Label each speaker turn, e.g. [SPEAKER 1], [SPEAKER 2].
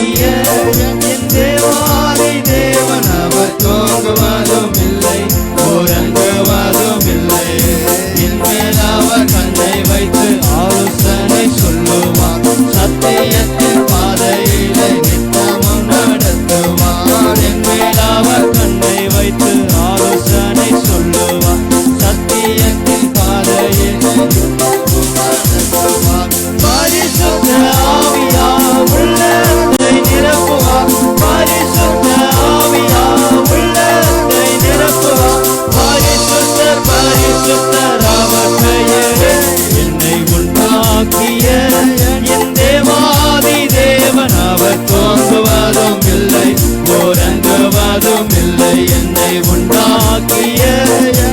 [SPEAKER 1] ஆகிய என் தேவாதி தேவன் அவர் தோங்குவதும் இல்லை உறங்குவதும் இல்லை என் மேல் அவர் கண்ணை வைத்து yeah, yeah.